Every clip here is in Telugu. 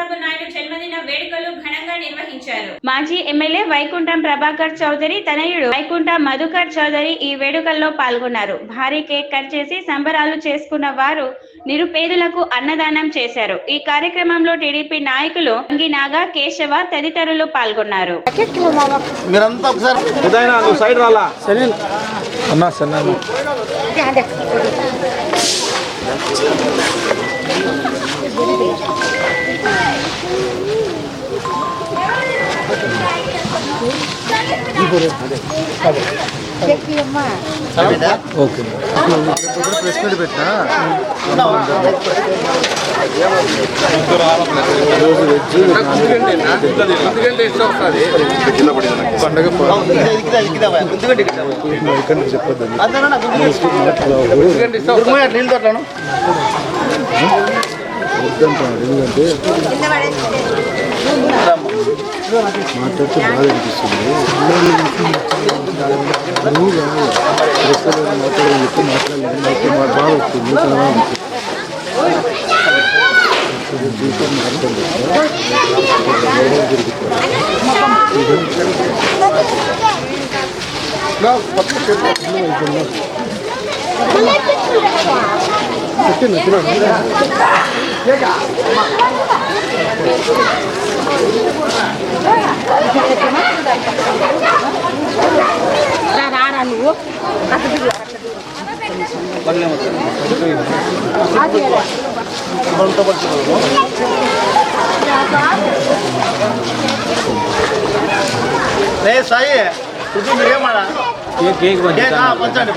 చంద్రబాబు నాయుడు జన్మదిన వేడుకలు ఘనంగా నిర్వహించారు. మాజీ ఎమ్మెల్యే వైకుంఠం ప్రభాకర్ చౌదరి తనయుడు వైకుంఠ మధుకర్ చౌదరి ఈ వేడుకల్లో పాల్గొన్నారు. భారీ కేక్ కట్ చేసి సంబరాలు చేసుకున్న వారు నిరుపేదలకు అన్నదానం చేశారు. ఈ కార్యక్రమంలో టీడీపీ నాయకులు అంగి నాగా కేశవ తదితరులు పాల్గొన్నారు. అన్నా ఓకే. ప్రెస్ మీట్ పెట్టా పండగ చెప్పొద్దు ఎందుకంటే మాట్లాడితే బాగా అనిపిస్తుంది నువ్వు మాట్లాడాలని చెప్పి మాట్లాడలేదు బాగా వస్తుంది అనిపిస్తుంది? మాట్లాడలేదు. జరుగుతుంది. నా పక్క చేతులు అయిపోయిందా? కేక్ కేక్ పంచండి.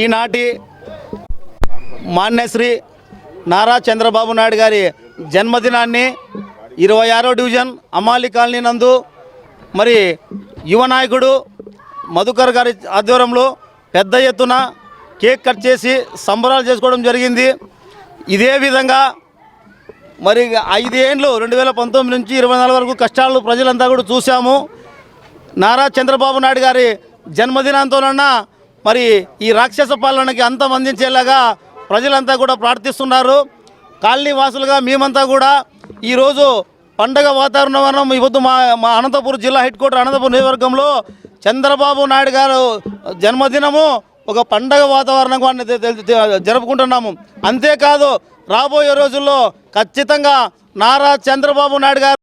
ఈనాటి మాన్యశ్రీ నారా చంద్రబాబు నాయుడు గారి జన్మదినాన్ని ఇరవై ఆరో డివిజన్ అమాలి కాలనీ నందు మరి యువ నాయకుడు మధుకర్ గారి ఆధ్వర్యంలో పెద్ద ఎత్తున కేక్ కట్ చేసి సంబరాలు చేసుకోవడం జరిగింది. ఇదే విధంగా మరి ఐదేండ్లు రెండు వేల పంతొమ్మిది నుంచి ఇరవై నాలుగు వరకు కష్టాలు ప్రజలంతా కూడా చూసాము నారా చంద్రబాబు నాయుడు గారి జన్మదినంతోనన్నా మరి ఈ రాక్షస పాలనకి అంతం అందించేలాగా ప్రజలంతా కూడా ప్రార్థిస్తున్నారు. కాలనీ వాసులుగా మేమంతా కూడా ఈరోజు పండగ వాతావరణం ఈ పొద్దు మా మా అనంతపురం జిల్లా హెడ్ క్వార్టర్ అనంతపురం నియోజకవర్గంలో చంద్రబాబు నాయుడు గారు జన్మదినము ఒక పండగ వాతావరణంగా జరుపుకుంటున్నాము. అంతేకాదు రాబోయే రోజుల్లో ఖచ్చితంగా నారా చంద్రబాబు నాయుడు గారు